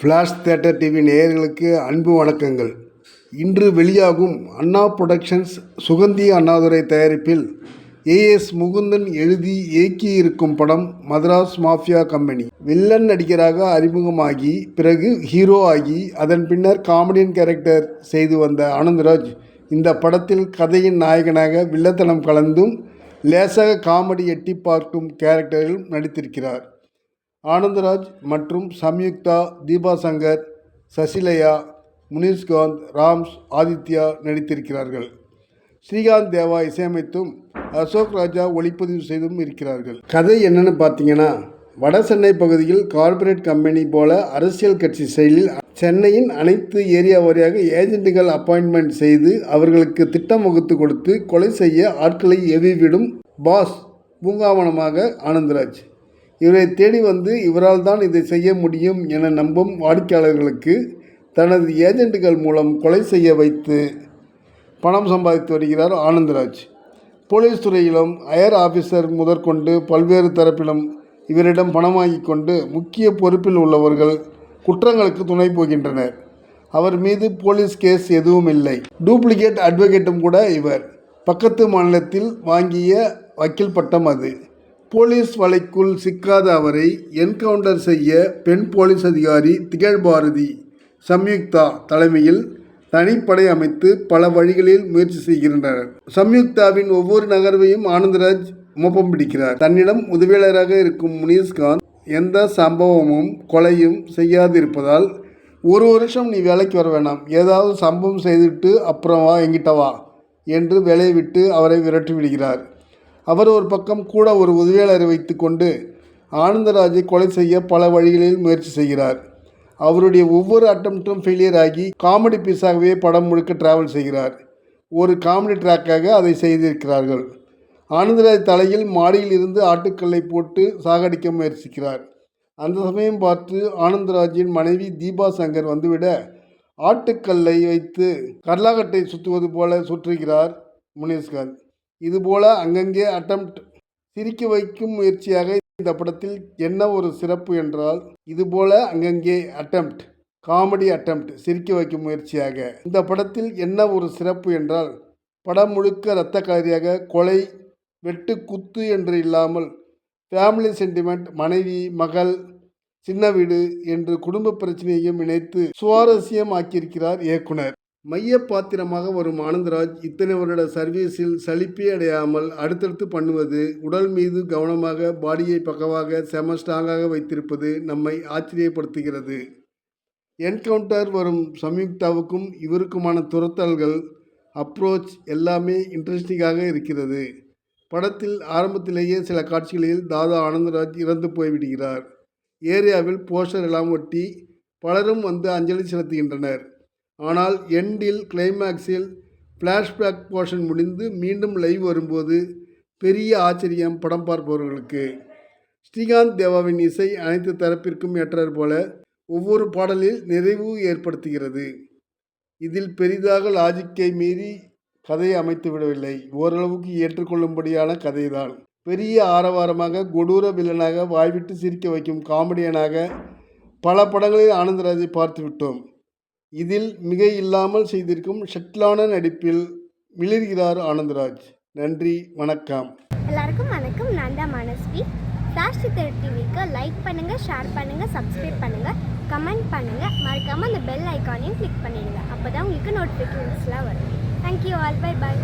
Flash theatre TV நேயர்களுக்கு அன்பு வணக்கங்கள். இன்று வெளியாகும் அண்ணா புரொடக்ஷன்ஸ் சுகந்தி அண்ணாதுரை தயாரிப்பில் ஏஎஸ் முகுந்தன் எழுதி இயக்கியிருக்கும் படம் மதராஸ் மாஃபியா கம்பெனி வில்லன் நடிகராக அறிமுகமாகி பிறகு ஹீரோ ஆகி அதன் பின்னர் காமெடியன் கேரக்டர் செய்து வந்த ஆனந்தராஜ் இந்த படத்தில் கதையின் நாயகனாக வில்லத்தனம் கலந்தும் லேசாக காமெடி எட்டி பார்க்கும் கேரக்டரிலும் நடித்திருக்கிறார். ஆனந்தராஜ் மற்றும் சம்யுக்தா தீபா சங்கர் சசிலையா முனிஷ்காந்த் ராம்ஸ் ஆதித்யா நடித்திருக்கிறார்கள். ஸ்ரீகாந்த் தேவா இசையமைத்தும் அசோக் ராஜா ஒளிப்பதிவு செய்தும் இருக்கிறார்கள். கதை என்னன்னு பார்த்தீங்கன்னா வட சென்னை பகுதியில் கார்ப்பரேட் கம்பெனி போல அரசியல் கட்சி செயலில் சென்னையின் அனைத்து ஏரியா வாரியாக ஏஜென்ட்டுகள் அப்பாயின்மெண்ட் செய்து அவர்களுக்கு திட்டம் வகுத்து கொடுத்து கொலை செய்ய ஆட்களை எவிவிடும் பாஸ் பூங்காவனமாக ஆனந்தராஜ். இவரை தேடி வந்து இவரால் தான் இதை செய்ய முடியும் என நம்பும் வாடிக்கையாளர்களுக்கு தனது ஏஜென்ட்டுகள் மூலம் கொலை செய்ய வைத்து பணம் சம்பாதித்து வருகிறார் ஆனந்தராஜ். போலீஸ் துறையிலும் அயர் ஆஃபீஸர் முதற்கொண்டு பல்வேறு தரப்பிலும் இவரிடம் பணம் வாங்கி கொண்டு முக்கிய பொறுப்பில் உள்ளவர்கள் குற்றங்களுக்கு துணை போகின்றனர். அவர் மீது போலீஸ் கேஸ் எதுவும் இல்லை. டூப்ளிகேட் அட்வொகேட்டும் கூட இவர். பக்கத்து மாநிலத்தில் வாங்கிய வக்கீல் பட்டம் அது. போலீஸ் வலைக்குள் சிக்காத அவரை என்கவுண்டர் செய்ய பெண் போலீஸ் அதிகாரி திகழ் பாரதி சம்யுக்தா தலைமையில் தனிப்படை அமைத்து பல வழிகளில் முயற்சி செய்கின்றனர். சம்யுக்தாவின் ஒவ்வொரு நகர்வையும் ஆனந்தராஜ் மோப்பம் பிடிக்கிறார். தன்னிடம் உதவியாளராக இருக்கும் முனீஷ்காந்த் எந்த சம்பவமும் கொலையும் செய்யாதிருப்பதால் ஒரு வருஷம் நீ வேலைக்கு வர வேணாம். ஏதாவது சம்பவம் செய்துட்டு அப்புறம் வா எங்கிட்ட வா என்று வேலையை விட்டு அவரை விரட்டி விடுகிறார். அவர் ஒரு பக்கம் கூட ஒரு உதவியாளரை வைத்துக்கொண்டு ஆனந்தராஜை கொலை செய்ய பல வழிகளில் முயற்சி செய்கிறார். அவருடைய ஒவ்வொரு அட்டம்ப்டும் ஃபெயிலியர் ஆகி காமெடி பீஸாகவே படம் முழுக்க டிராவல் செய்கிறார். ஒரு காமெடி ட்ராக்காக அதை செய்திருக்கிறார்கள். ஆனந்தராஜ் தலையில் மாடியில் இருந்து ஆட்டுக்கல்லை போட்டு சாகடிக்க முயற்சிக்கிறார். அந்த சமயம் பார்த்து ஆனந்தராஜின் மனைவி தீபா சங்கர் வந்துவிட ஆட்டுக்கல்லை வைத்து கர்லாகட்டை சுற்றுவது போல சுற்றுகிறார் முனேஷ்காந்த் இதுபோல அங்கங்கே அட்டம்ப்ட் சிரிக்க வைக்கும் முயற்சியாக இந்த படத்தில் என்ன ஒரு சிறப்பு என்றால் இதுபோல அங்கங்கே அட்டம்ப்ட் காமெடி அட்டம்ப்ட் சிரிக்க வைக்கும் முயற்சியாக. இந்த படத்தில் என்ன ஒரு சிறப்பு என்றால் படம் முழுக்க இரத்த கலரியாக கொலை வெட்டு குத்து என்று இல்லாமல் ஃபேமிலி சென்டிமெண்ட் மனைவி மகள் சின்ன வீடு என்று குடும்ப பிரச்சனையையும் இணைத்து சுவாரஸ்யம் ஆக்கியிருக்கிறார் இயக்குனர். மைய பாத்திரமாக வரும் ஆனந்தராஜ் இத்தனை வருட சர்வீஸில் சலிப்பே அடையாமல் அடுத்தடுத்து பண்ணுவது உடல் மீது கவனமாக பாடியை பக்கவாக செம ஸ்ட்ராங்காக வைத்திருப்பது நம்மை ஆச்சரியப்படுத்துகிறது. என்கவுண்டர் வரும் சம்யுக்தாவுக்கும் இவருக்குமான துரத்தல்கள் அப்ரோச் எல்லாமே இன்ட்ரெஸ்டிங்காக இருக்கிறது. படத்தில் ஆரம்பத்திலேயே சில காட்சிகளில் தாதா ஆனந்தராஜ் இறந்து போய்விடுகிறார். ஏரியாவில் போஸ்டர் எல்லாம் ஒட்டி பலரும் வந்து அஞ்சலி செலுத்துகின்றனர். ஆனால் எண்டில் கிளைமேக்ஸில் ஃப்ளாஷ்பேக் போர்ஷன் முடிந்து மீண்டும் லைவ் வரும்போது பெரிய ஆச்சரியம் படம் பார்ப்பவர்களுக்கு. ஸ்ரீகாந்த் தேவாவின் இசை அனைத்து தரப்பிற்கும் ஏற்றார் போல ஒவ்வொரு பாடலில் நிறைவு ஏற்படுத்துகிறது. இதில் பெரிதாக லாஜிக்கை மீறி கதையை அமைத்து விடவில்லை. ஓரளவுக்கு ஏற்றுக்கொள்ளும்படியான கதைதான். பெரிய ஆரவாரமாக கொடூர வில்லனாக வாய்விட்டு சிரிக்க வைக்கும் காமெடியனாக பல படங்களில் ஆனந்தராஜை பார்த்து விட்டோம். இதில் மிகை இல்லாமல் செய்திருக்கும் ஷட்லான நடிப்பில் மிளிர்கிறார் ஆனந்தராஜ். நன்றி வணக்கம். எல்லாருக்கும் வணக்கம். நான் தான் மனஸ்வி. ஃப்ளாஷ் சித்தர் டிவிக்கு லைக் பண்ணுங்கள் ஷேர் பண்ணுங்கள் சப்ஸ்கிரைப் பண்ணுங்கள் கமெண்ட் பண்ணுங்கள் மறக்காமல் அந்த பெல் ஐக்கானையும் கிளிக் பண்ணிடுங்க. அப்போ தான் உங்களுக்கு நோட்டிஃபிகேஷன்ஸ்லாம் வரும். Thank you all by by